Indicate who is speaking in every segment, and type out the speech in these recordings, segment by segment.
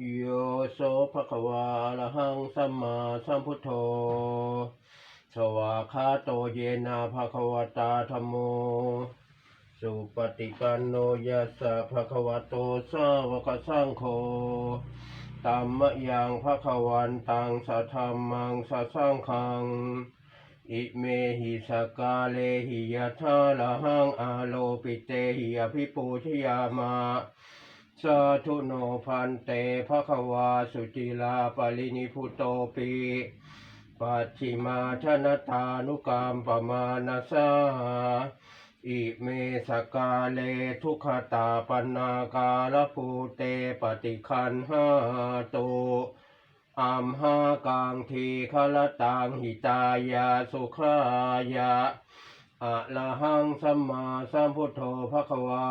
Speaker 1: โยโสภะคะวาอะหังสัมมาสัมพุทโธ สวากขาโตเยนะภะคะวตาธัมโม สุปฏิปันโนยัสสะภะคะวะโตสาวกสังโฆตัมมะยังภะคะวันตังสัทธัมมังสัสสังฆัง อิเมหิสกาเลหิยะทาละหังอาโลปิเตหิอภิปูชยามะ สาธุโนพันเตภะคะวาสุจิลาปรินิพุตโตปิปัจฉิมาชนตานุกรรมปมานาสาอิเมสกาเลทุขตาปนาการภูเตปฏิคันหาตุอัมหากังทีคลตังหิตายาสุขายาอะระหังสัมมาสัมพุทโธภะคะวา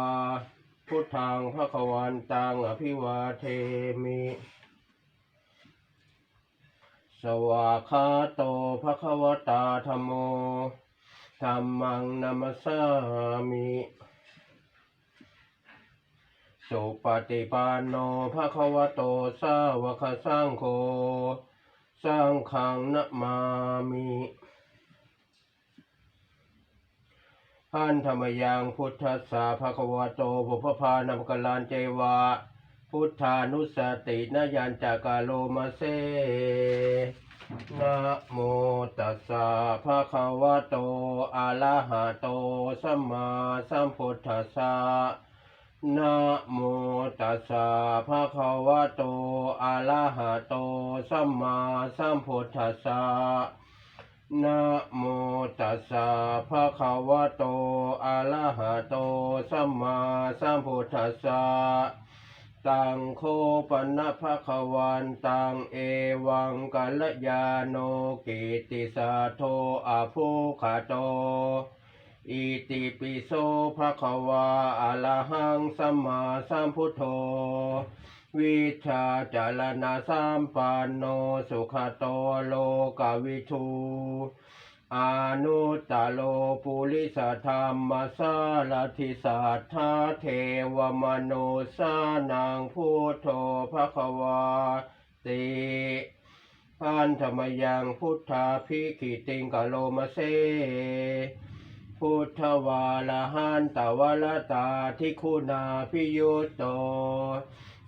Speaker 1: พุทธังพระควันตังอภิวาเทมิ สวากขาโตภะควตาธรรมโมธัมมังนัมสสามิสุปฏิปันโนภะคะวโตสาวกสังโฆสังฆังนะมามิ พันธรรมยังพุทธัสสะภะคะวะโตบุพพานามกลานเจวะพุทธานุสตินยัญจากาโลมาเซนะโมตัสสะภะคะวะโตอะระหะโตสัมมาสัมพุทธัสสะนะโมตัสสะภะคะวะโตอะระหะโตสัมมาสัมพุทธัสสะ นะโมตัสสะภะคะวะโต อะระหะโต สัมมาสัมพุทธัสสะ ตังโคปนะภะคะวันตังเอวังกัลยาโนกิติสาโทอะภุคาโต อิติปิโสภะคะวะอะระหังสัมมาสัมพุทโธ วิชาจารณะสัมปันโนสุขโตโลกวิทูอนุตโลปุริสธรรมสารทิสัทธาเทวมโนสานังพุทโธภควาติพันธมยังพุทธาภิกิติงกโลมเสพุทธวาลหันตวลตาทิคุณาพิยุตโต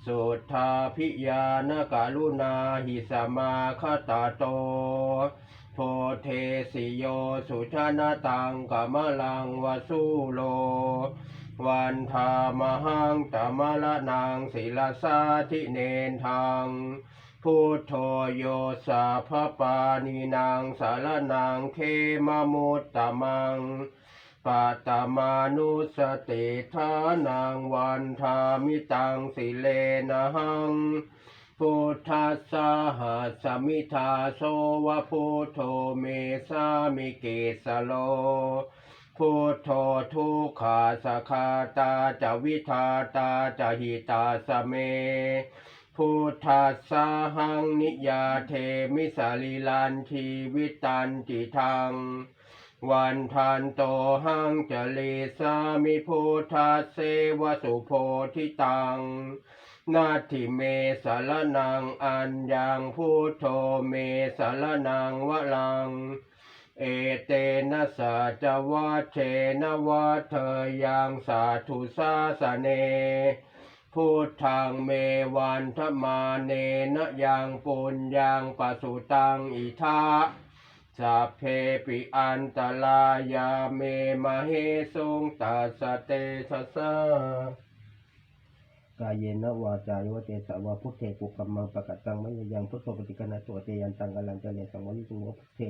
Speaker 1: สุทธาพิยานกาลุนาหิสมาคตาโตโพเทสิโยสุชนะตังกามลังวสุโล วันธามหังตมละนางศิลาสาธิเนนทางพุทโธโยสาพปานีนางสารนางเทมมุตตมัง ปัตมานุสติทานังวันทามิตังสิเลนะหังพุทธัสสะหัสมิทาโสวะพุทโธเมสามิเกสโลพุทโธทุกขาสคาตาจะวิทาตาจะหิตาสเม พุทธัสสะหังนิยาเทมิสาลีลันทีวิตันติทัง วันทันโตหังจลิสามิพุทธัสเสวสุโพธิตัง นาทิเมสารนังอัญญังพุทโธเมสารนังวะลัง เอเตนะสัจวัชเชนะวัฏเทยังสาธุสาสเนพุทธังเมวันทมาเนนะยังปุญญังปสุตังอิทา สัพเพปิอันตรายาเมมะเฮสุงตัสเตชะสะกายเยนะวาจายวเตสาวาพุทเทกุกัมมังปะกะตังมะยะยังพุทโธปฏิกนาตัวเตยันตังกัลังเจเลสังวริสุโมพุทเท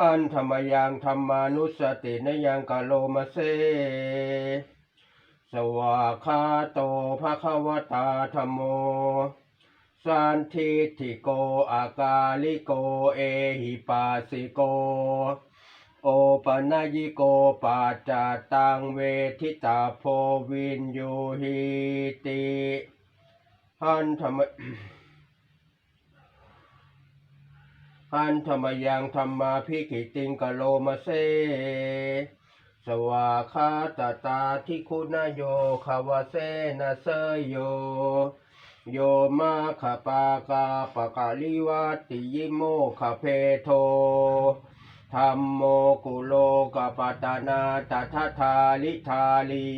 Speaker 1: อันธรรมยังธรรมานุสตินยังกะโลมาเซ สวาคาโตภะคะวตาธรรมโม สันทิทิโกอากาลิโกเอหิปัสสิโก โอปนายิโกปัจจตังเวทิตาโพวินยูหิติหันธรรมหันธรรมยังธรรมาพิกิติงกะโลมาเซสวาคาตตาทิคุณโยขาวเสนะเสยโย โยมาขปากาปะกาลิวัติยิโมขเพโทธรรมโมกุโลกปัตตนาตถาทาลิทาลี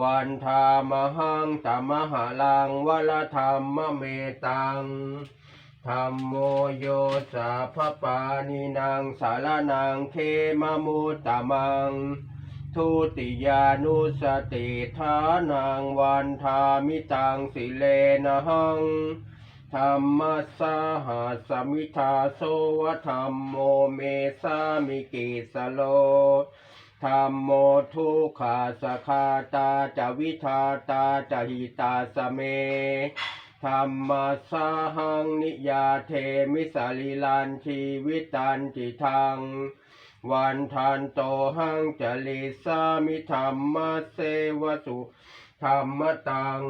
Speaker 1: วันธามหังตมหาลังวลธรรมเมตังธรรมโมโยสาพปานินางสารนางเคมมุตตมัง ทุติยานุสติฐานังวันธามิตังสิเลนะหังธรรมสหสมิทาโสวธรรมโมเมสามิกิสโลธรรมโมทุขาสคาตาจวิทาตาจหิตาสเมธรรมสหังนิยาเทมิสาลิลันชีวิตันจิทัง วันทันโตหังจลิสามิธรรมเสวสุธรรมตัง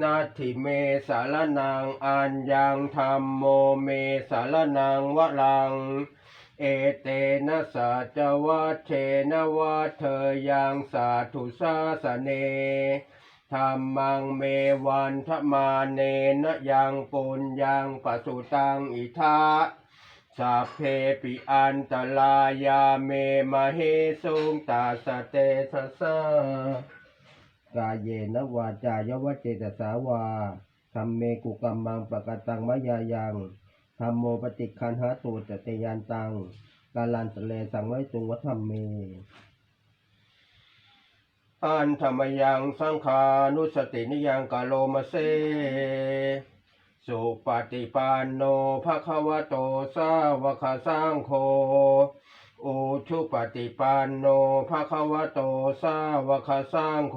Speaker 1: นาทิเมสารนังอัญญังธรรมโมเมสารนังวะลัง เอเตนะสัจวัชเชนะวัฏเทยังสาธุสาสเนธรรมังเมวันทมาเนนะยังปุญญังปสุตังอิทา สัพเพปิอันตรายาเมมะเฮสุงตาสเตสะสะกายเยนวาจายวเจตสาวาธรรมเมกุกัมมังปะกตังมะยายังธรรมโมปฏิคันหาตูจตยานตังกาลันสะเลสังไว้ตุงวัธรรมเมอันธรรมยังสังขานุสตินิยังกาโลมาเซ สุปฏิปันโนภะคะวะโตสาวกสังโฆอุชุปฏิปันโนภะคะวะโตสาวกสังโฆ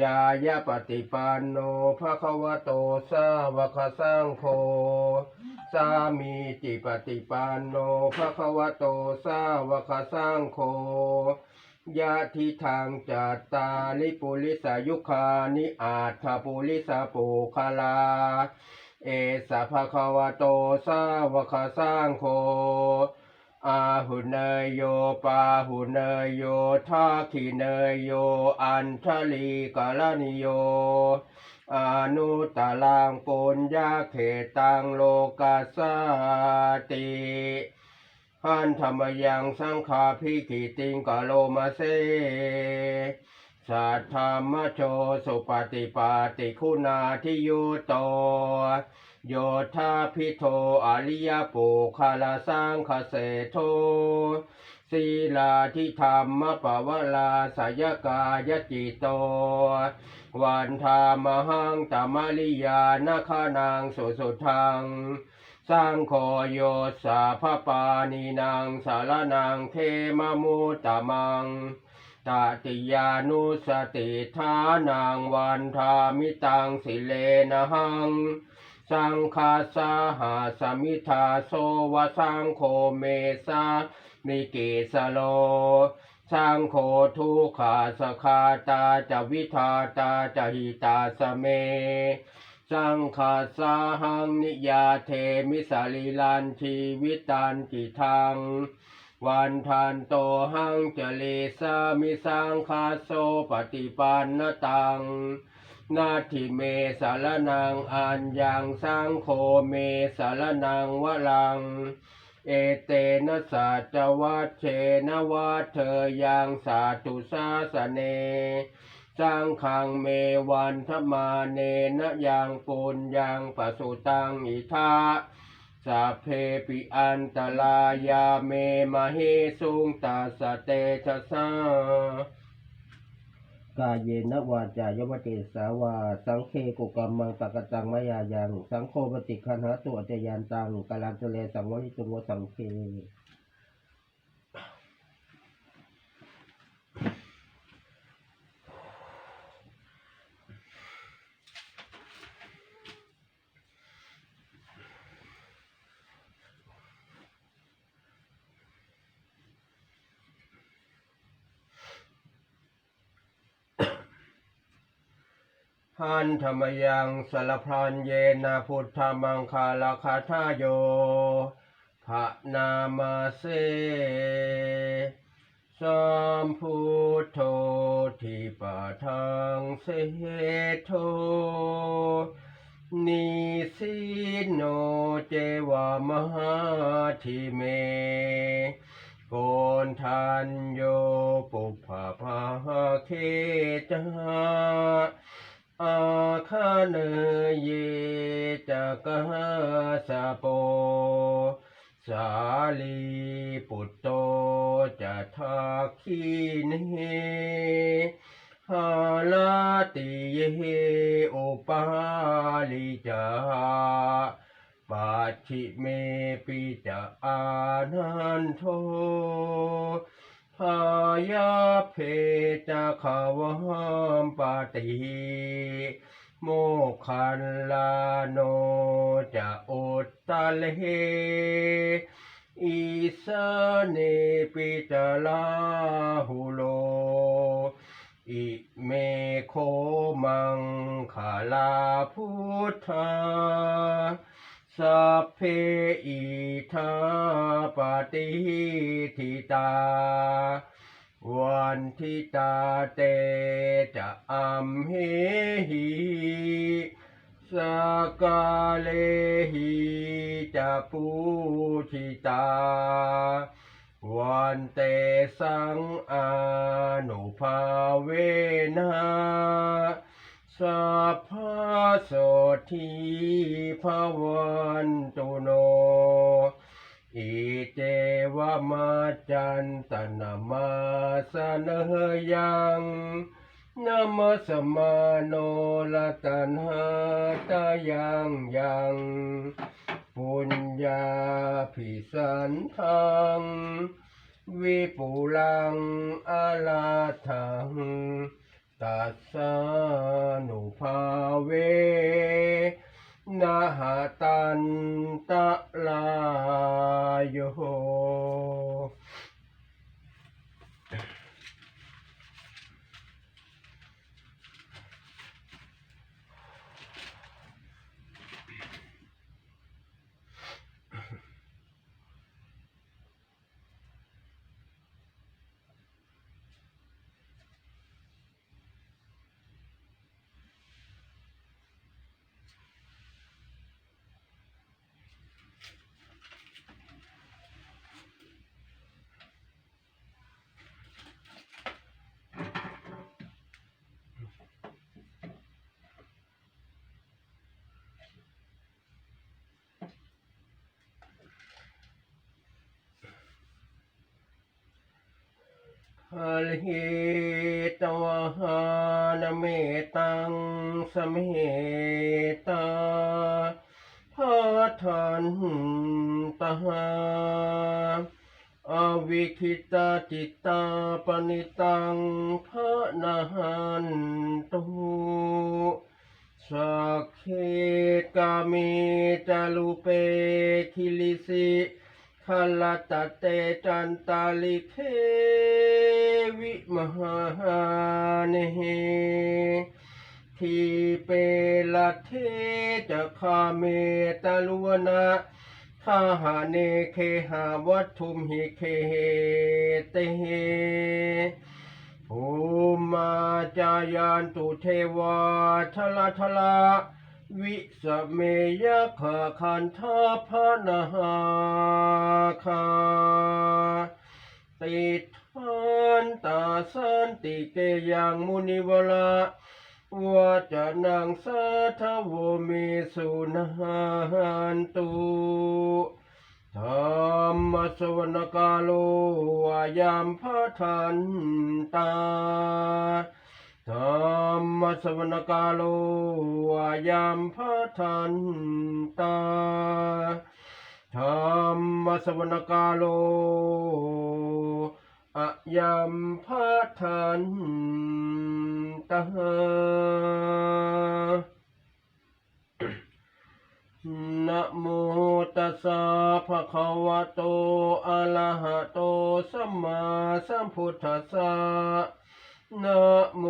Speaker 1: ยายะปฏิปันโนภะคะวะโตสาวกสังโฆสามีจิปฏิปันโนภะคะวะโตสาวกสังโฆ ยะทิทางจัตตาลิปุริสายุคานิอาถาปุริสาปุคลา เอสะภะคะวะโตสาวกสังโฆอาหุเนยโยปาหุเนยโยทักขิเนยโย อัญชลีกาลนิโยอนุตตลังปุญญาเขตังโลกัสสาติ หันธรรมยังสังฆาพิกิติงกโลมาเซสัทธรรมโชสุปฏิปาติคุณาทิโยุโต โยธาพิโทอริยปุคาลาสังคเสโทศีลาทิธรรมปวลาสยกายจิตโต วันธามหังตมลิยานาคานางสุสุทัง สังโฆโยสาภปานีนางสารนางเทมมุตตมังตติยานุสติทานังวันธามิตังสิเลนะหัง สังคาสาหาสมิทาโสวะสังโฆเมสามิกิสโล สังโฆทุขาสคาตาจะวิทาตาจะหิตาสเม สังขาสาหังนิยาเทมิสาลีลันชีวิตันจิทัง วันทันโตหังเจเลสามิสังคาโสปฏิปันนตัง นาทิเมสารนังอัญญังสังโฆเมสารนังวลัง เอเตนะสัจวัชเชนวัฏเธอยังสาธุสาสเน สังขังเมวันทมาเนนะยังปุญยังปสุตังอิทาสัพเพปิอันตรายาเมมะเฮสุงตาสเตชะสากาเยนะวาจายมเตสาวา สังเคกุกรรมังตะกะตังมะยายัง สังโฆปฏิคันหาตัวเจยานตังกาลันตุเลสังวริตุงวสังเค หันธรรมยังสารพรานเยนะพุทธมังคาลคาทาโยภะนามาเสสัมพุทโธทิปะทังเสโทนิสิโนเจวามหาทิเมโกนทันโยปุพพาภาเคจา อาคาเนเยจักหาสะโป สาลีปุตโตจะทักขีเนหาลาติเยอุปาลิจาปัจฉิเมปิจานันโท พายาเพจะขาวามปาติโมกขันลาโนจะอุตตะเลอีสาเนปิจาลาหุโล อิเมโคมังขาลาพุทธา สัพเพอิทาปฏิทิตา วันทิตาเตจะอัมเหหิสกาเลหิจะปูชิตา วันเตสังอานุภาเวนะ สัพพโสทีภวันตุโน อิเจวมาจันตนามาสนหยังนามสมาโนละตันหาตายังยังปุญญาภิสันทังวิปุลังอาลาทัง ตัสสานุภาเวนะหตันตะลายโย หตวหานเมตังสเมตาพาทันตหาอวิคิตาจิตตาปนิตังพระนาหันตุสักเคกามิจาลุเปคิลิสิ ขลตเตจันตาลิเควิมหาเนทีเปลเทจะคาเมตาลุวนะคาหาเนเคหาวัตถุมหิเคเตเฮภูมาจายันตุเทวาทละทละ วิสเมยขะคันทาพนาหาคาติทันตาสันติเกยังมุนิวละวาจะนังสัทโวเมสุนันตุธรรมสวนกาโลวายามพะทันตา ธรรมสวนกาโลวายามพะทันตาธรรมสวนกาโลอะยัมพะทันตะนะโมตัสสะภะคะวะโต อะระหะโต สัมมาสัมพุทธัสสะนะโม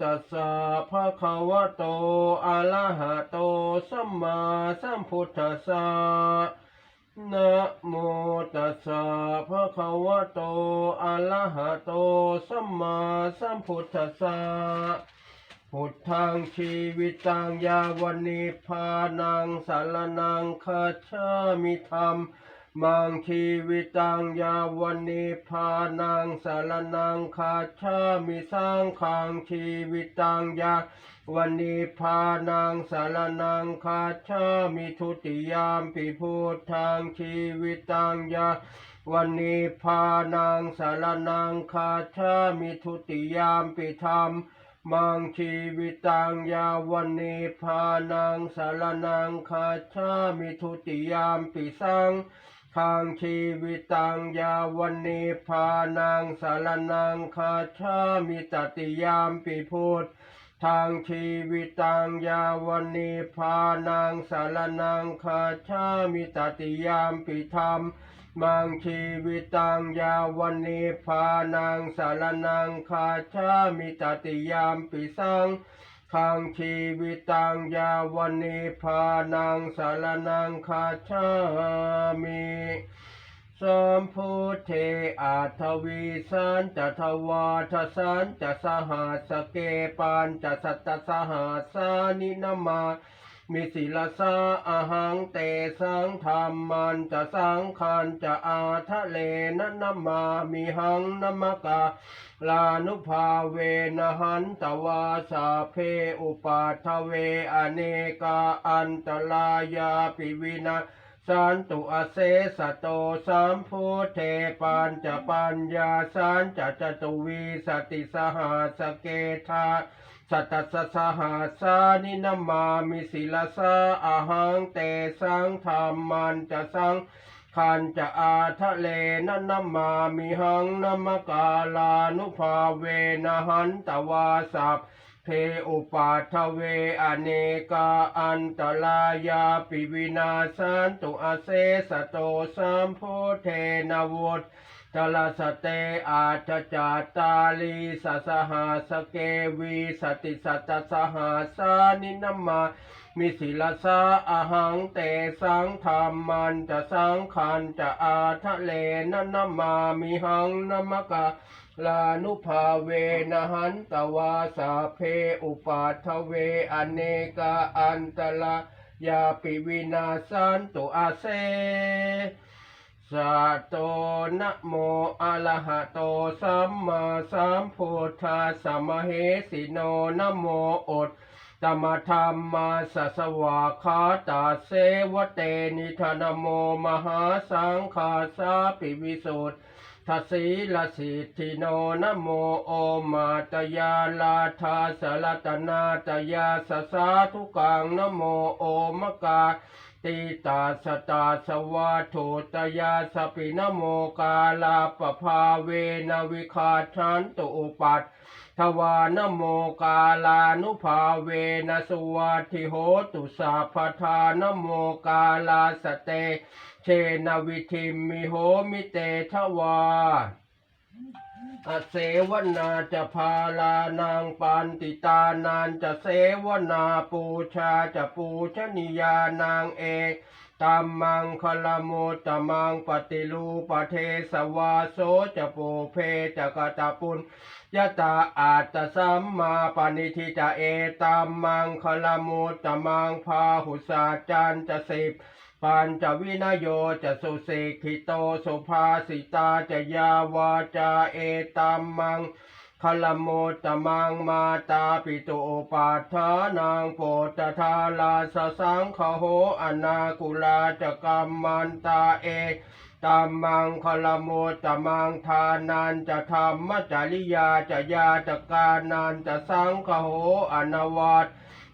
Speaker 1: ตัสสะภะคะวะโต อะระหะโต สัมมาสัมพุทธัสสะนะโมตัสสะภะคะวะโต อะระหะโต สัมมาสัมพุทธัสสะพุทธังชีวิตังยาวันิพพานังสารนังคาชามิธรรม มังชีวิตังยาวันนิพพานังสารนังคาชามิสังขังชีวิตังยาวันนิพพานังสารนังคาชามิทุติยามปิพุทธังชีวิตังยาวันนิพพานังสารนังคาชามิทุติยามปิธรรมมังชีวิตังยาวันนิพานังสารนังคาชามิทุติยามปิสัง ขังชีวิตังยาวันนิพพานังสารนังคาชามิตติยามปิพุทธทางชีวิตังยาวันนิพพานังสารนังคาชามิตติยามปิธรรมมังชีวิตังยาวันนิพพานังสารนังคาชามิตติยามปิสัง ขังชีวิตังยาวันิพพานังสารนังคาชามิสัมพุทเทอาทวีสันจะทวาทสันจะสหัสเกปันจะสัตตสหัสสานินามา มิสิลสาอาหังเตสังธรรมันจะสังขันจะอาทะเลนะนามามิหังนมกาลานุภาเวนะหันตวาสาเพอุปาทเวอเนกาอันตรายาปิวินาสันตุอเสสโตสัมพุเทปัญจะปัญญาสันจะจตุวีสติสหัสเกธา สัตตสสหัสานินามามิสิลสาอาหังเตสังธรรมันจะสังขันจะอาทะเลนะนามามิหังนมกาลานุภาเวนะหันตวาสัพเพอุปาทเวอเนกาอันตรายาปิวินาสันตุอาเสสโตสัมโพเทนวุต จลสเตอาจจาตาลีสสหาสเกวีสติสัตสหาสานินามา มิสิลสาอาหังเตสังธรรมันจะสังขันจะอาทะเลนะนามามิหังนมกาลานุภาเวนะหันตวาสาเพอุปาทเวอเนกาอันตลายาปิวินาสันตุอาเซ สัตโตนะโมอะระหะโตสัมมาสัมพุทธัสสะมะเหสิโนนะโมอดตมธรรมาสสวาคาตาเสวเตนิธนโมมหาสังฆาสาปิวิสุทธทัสสีลสิทธิโนนะโมโอมาตยาลาทาสลตนาตยาสสาทุกังนะโมโอมกา ติตาสตาสวาโทตยาสปินโมกาลาปภาเวนวิคาชันตุอุปัตทวานโมกาลานุภาเวนสวัติโหตุสาพทานโมกาลาสเต เชนวิธิมมิโหมิเตทวา อเสวนาจะพาลานังปันติตานานจะเสวนาปูชาจะปูชนียานางเอกตัมมังคลโมตมังปฏิรูปเทสวาโสจะปูเพจะกตปุญยะตาอาตสัมมาปณิทิจะเอตัมมังคลโมตมังพาหุสาจันจะสิบ ปัญจวินโยจะสุสิกิโตสุภาสิตาจะยาวาจาเอตัมมังคลโมตมังมาตาปิตุปาทานังโปตทาลาสสังคโหอนากุลาจะกัมมันตาเอตัมมังคลโมตมังทานันจะธรรมจริยาจะยาจะกานันจะสังคโหอนวัต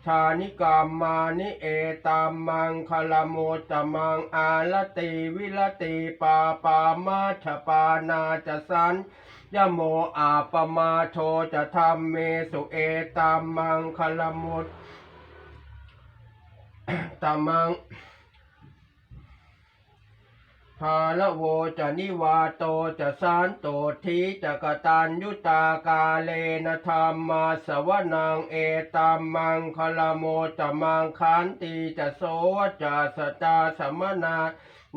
Speaker 1: ชานิกามมานิเอตามมังคลโมตมังอาลติวิลติปาปามาชปานาจะสันยโมอาปมาโทจะทำเมสุเอตามมังคลโมตตมัง ภาละโวจะนิวาโตจะสานโตทีจะกตัญยุตากาเลนะธรรมมาสวนังเอตัมมังคลโมตมังคันติจะโสจะสตาสมนา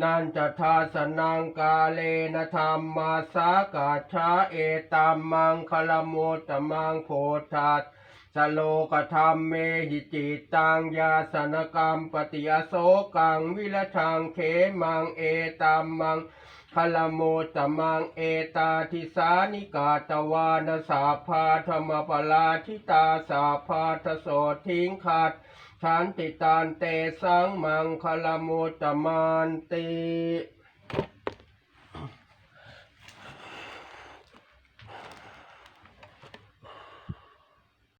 Speaker 1: นันจะทาสนังกาเลนะธรรมมาสากาชาเอตัมมังคลโมตมังโพธัส สโลกธรรมเมหิจิตตังยาสนกรรมปฏิยโสกังวิรชังเขมังเอตัมมังคลโมตมังเอตาทิสานิกาตวานสาพาธรรมปลาทิตาสาพาทโสทิ้งขาดฉันติตานเตสังมังคลโมตมันติ